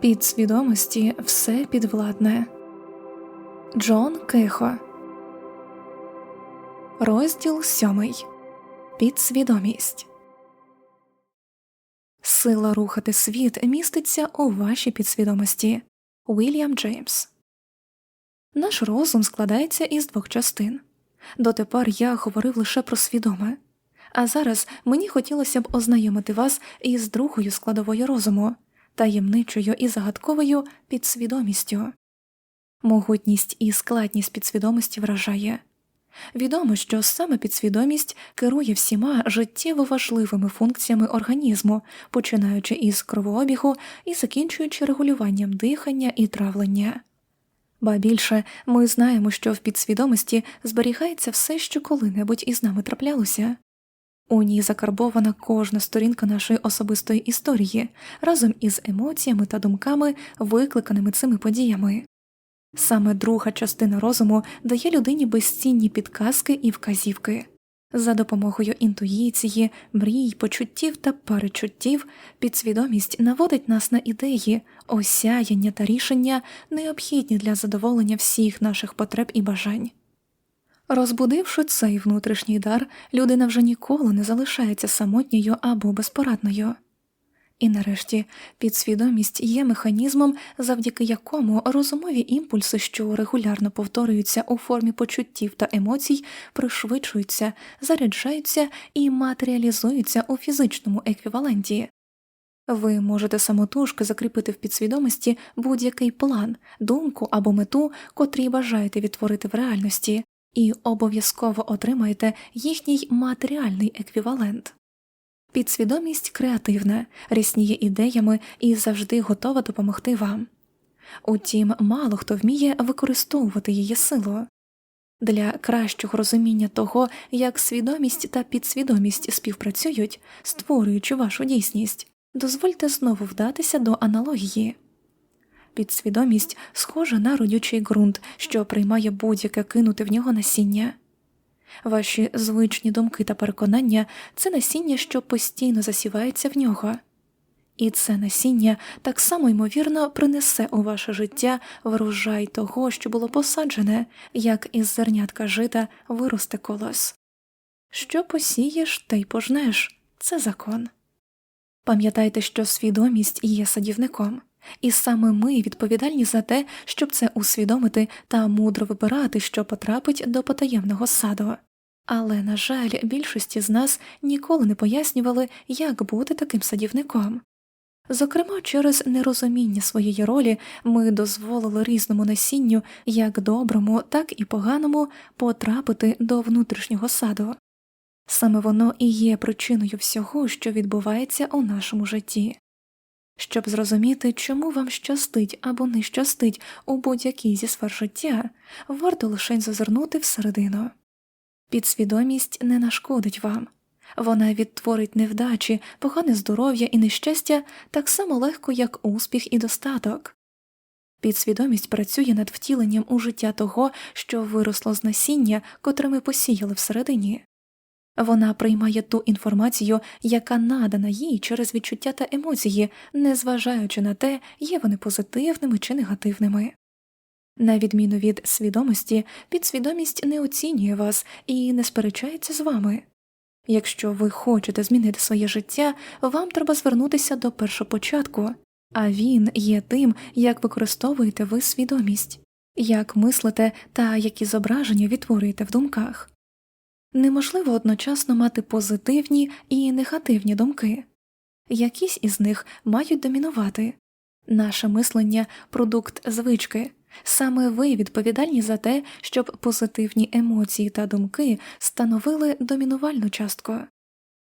Підсвідомості все підвладне. Джон Кихо. Розділ сьомий. Підсвідомість. Сила рухати світ міститься у вашій підсвідомості. Уільям Джеймс. Наш розум складається із двох частин. Дотепер я говорив лише про свідоме. А зараз мені хотілося б ознайомити вас із другою складовою розуму таємничою і загадковою підсвідомістю. Могутність і складність підсвідомості вражає. Відомо, що саме підсвідомість керує всіма життєво важливими функціями організму, починаючи із кровообігу і закінчуючи регулюванням дихання і травлення. Ба більше ми знаємо, що в підсвідомості зберігається все, що коли-небудь із нами траплялося. У ній закарбована кожна сторінка нашої особистої історії разом із емоціями та думками, викликаними цими подіями. Саме друга частина розуму дає людині безцінні підказки і вказівки. За допомогою інтуїції, мрій, почуттів та перечуттів підсвідомість наводить нас на ідеї, осяяння та рішення, необхідні для задоволення всіх наших потреб і бажань. Розбудивши цей внутрішній дар, людина вже ніколи не залишається самотньою або безпорадною. І нарешті підсвідомість є механізмом, завдяки якому розумові імпульси, що регулярно повторюються у формі почуттів та емоцій, пришвидшуються, заряджаються і матеріалізуються у фізичному еквіваленті. Ви можете самотужки закріпити в підсвідомості будь-який план, думку або мету, котрі бажаєте відтворити в реальності, і обов'язково отримаєте їхній матеріальний еквівалент. Підсвідомість креативна, рісніє ідеями і завжди готова допомогти вам. Утім, мало хто вміє використовувати її силу. Для кращого розуміння того, як свідомість та підсвідомість співпрацюють, створюючи вашу дійсність, дозвольте знову вдатися до аналогії. Підсвідомість схожа на родючий ґрунт, що приймає будь-яке кинути в нього насіння. Ваші звичні думки та переконання це насіння, що постійно засівається в нього, і це насіння так само ймовірно принесе у ваше життя врожай того, що було посаджене, як із зернятка жита виросте колос. Що посієш, те й пожнеш це закон. Пам'ятайте, що свідомість є садівником. І саме ми відповідальні за те, щоб це усвідомити та мудро вибирати, що потрапить до потаємного саду. Але, на жаль, більшості з нас ніколи не пояснювали, як бути таким садівником. Зокрема, через нерозуміння своєї ролі ми дозволили різному насінню, як доброму, так і поганому, потрапити до внутрішнього саду. Саме воно і є причиною всього, що відбувається у нашому житті. Щоб зрозуміти, чому вам щастить або не щастить у будь-якій зі сфер життя, варто лише зазирнути всередину. Підсвідомість не нашкодить вам, вона відтворить невдачі, погане здоров'я і нещастя так само легко, як успіх і достаток. Підсвідомість працює над втіленням у життя того, що виросло з насіння, котре ми посіяли всередині. Вона приймає ту інформацію, яка надана їй через відчуття та емоції, незважаючи на те, є вони позитивними чи негативними. На відміну від свідомості, підсвідомість не оцінює вас і не сперечається з вами. Якщо ви хочете змінити своє життя, вам треба звернутися до першопочатку, а він є тим, як використовуєте ви свідомість, як мислите та які зображення відтворюєте в думках. Неможливо одночасно мати позитивні і негативні думки, якісь із них мають домінувати. Наше мислення продукт звички, саме ви відповідальні за те, щоб позитивні емоції та думки становили домінувальну частку.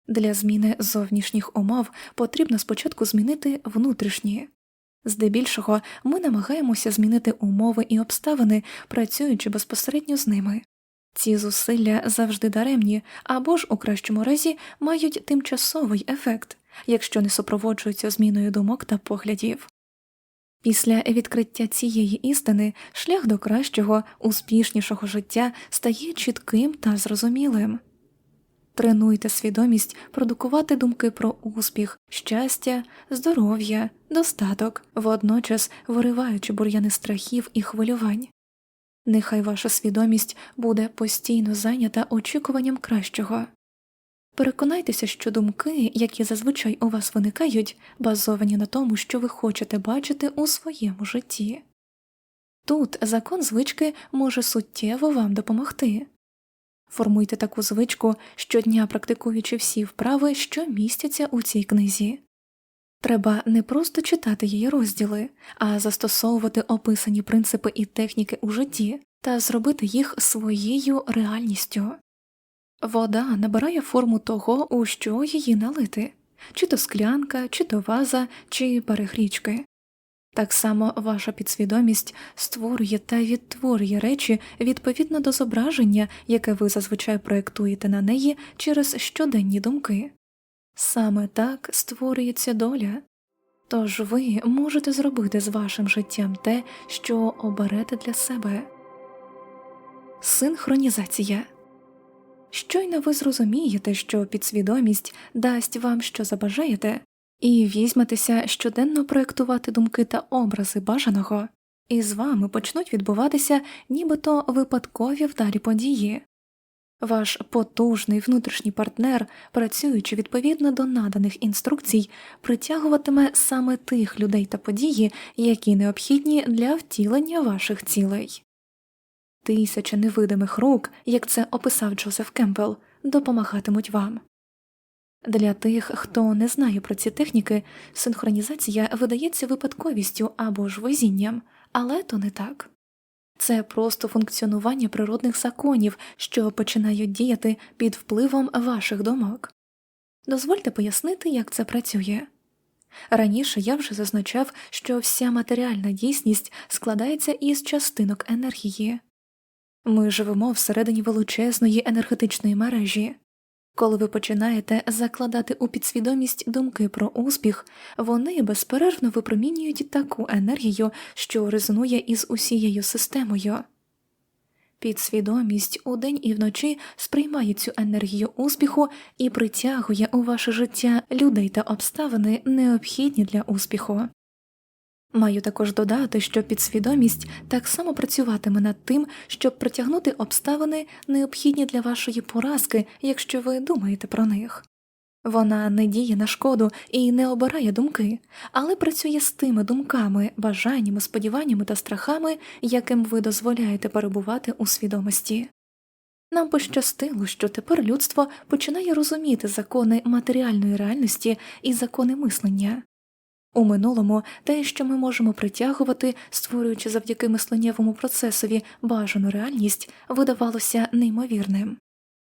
Для зміни зовнішніх умов потрібно спочатку змінити внутрішні. Здебільшого ми намагаємося змінити умови і обставини, працюючи безпосередньо з ними. Ці зусилля завжди даремні або ж у кращому разі мають тимчасовий ефект, якщо не супроводжуються зміною думок та поглядів. Після відкриття цієї істини шлях до кращого, успішнішого життя стає чітким та зрозумілим. Тренуйте свідомість продукувати думки про успіх, щастя, здоров'я, достаток, водночас вириваючи бур'яни страхів і хвилювань. Нехай ваша свідомість буде постійно зайнята очікуванням кращого. Переконайтеся, що думки, які зазвичай у вас виникають, базовані на тому, що ви хочете бачити у своєму житті. Тут закон звички може суттєво вам допомогти. Формуйте таку звичку, щодня практикуючи всі вправи, що містяться у цій книзі. Треба не просто читати її розділи, а застосовувати описані принципи і техніки у житті та зробити їх своєю реальністю. Вода набирає форму того, у що її налити, чи то склянка, чи то ваза, чи перегрічки. Так само ваша підсвідомість створює та відтворює речі відповідно до зображення, яке ви зазвичай проєктуєте на неї через щоденні думки. Саме так створюється доля. Тож ви можете зробити з вашим життям те, що оберете для себе. Синхронізація Щойно ви зрозумієте, що підсвідомість дасть вам, що забажаєте, і візьметеся щоденно проєктувати думки та образи бажаного, і з вами почнуть відбуватися нібито випадкові вдалі події. Ваш потужний внутрішній партнер, працюючи відповідно до наданих інструкцій, притягуватиме саме тих людей та події, які необхідні для втілення ваших цілей. Тисяча невидимих рук, як це описав Джозеф Кемпбелл, допомагатимуть вам. Для тих, хто не знає про ці техніки, синхронізація видається випадковістю або ж везінням, але то не так. Це просто функціонування природних законів, що починають діяти під впливом ваших думок. Дозвольте пояснити, як це працює. Раніше я вже зазначав, що вся матеріальна дійсність складається із частинок енергії. Ми живемо всередині величезної енергетичної мережі. Коли ви починаєте закладати у підсвідомість думки про успіх, вони безперервно випромінюють таку енергію, що резонує із усією системою. Підсвідомість удень і вночі сприймає цю енергію успіху і притягує у ваше життя людей та обставини, необхідні для успіху. Маю також додати, що підсвідомість так само працюватиме над тим, щоб притягнути обставини, необхідні для вашої поразки, якщо ви думаєте про них. Вона не діє на шкоду і не обирає думки, але працює з тими думками, бажаннями, сподіваннями та страхами, яким ви дозволяєте перебувати у свідомості. Нам пощастило, що тепер людство починає розуміти закони матеріальної реальності і закони мислення. У минулому те, що ми можемо притягувати, створюючи завдяки мисленнєвому процесові бажану реальність, видавалося неймовірним.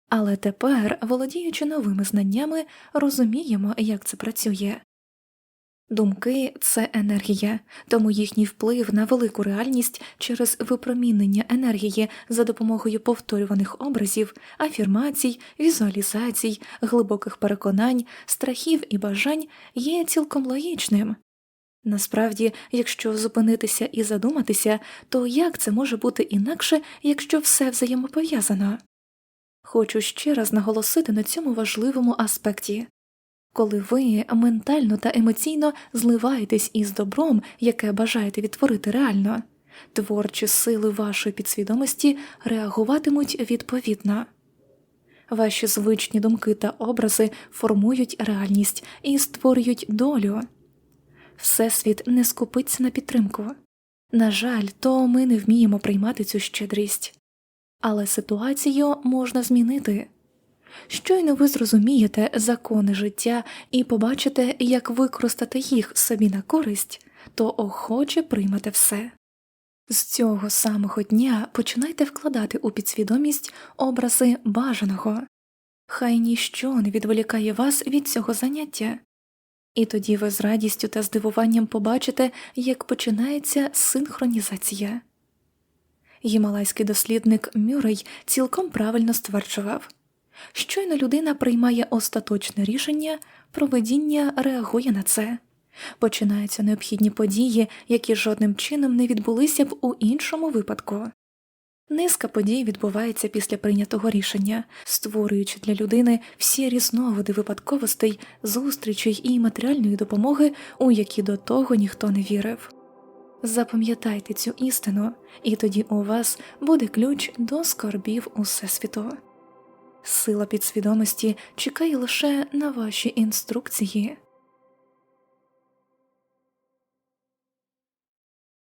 Але тепер, володіючи новими знаннями, розуміємо, як це працює. Думки це енергія, тому їхній вплив на велику реальність через випромінення енергії за допомогою повторюваних образів, афірмацій, візуалізацій, глибоких переконань, страхів і бажань є цілком логічним. Насправді, якщо зупинитися і задуматися, то як це може бути інакше, якщо все взаємопов'язано? Хочу ще раз наголосити на цьому важливому аспекті коли ви ментально та емоційно зливаєтесь із добром, яке бажаєте відтворити реально, творчі сили вашої підсвідомості реагуватимуть відповідно. Ваші звичні думки та образи формують реальність і створюють долю. Всесвіт не скупиться на підтримку. На жаль, то ми не вміємо приймати цю щедрість, але ситуацію можна змінити. Щойно ви зрозумієте закони життя і побачите, як використати їх собі на користь, то охоче приймете все. З цього самого дня починайте вкладати у підсвідомість образи бажаного, хай ніщо не відволікає вас від цього заняття, і тоді ви з радістю та здивуванням побачите, як починається синхронізація. Гімалайський дослідник Мюррей цілком правильно стверджував. Щойно людина приймає остаточне рішення, проведіння реагує на це. Починаються необхідні події, які жодним чином не відбулися б у іншому випадку. Низка подій відбувається після прийнятого рішення, створюючи для людини всі різновиди випадковостей, зустрічей і матеріальної допомоги, у які до того ніхто не вірив. Запам'ятайте цю істину, і тоді у вас буде ключ до скорбів Усесвіту. Сила підсвідомості чекає лише на ваші інструкції.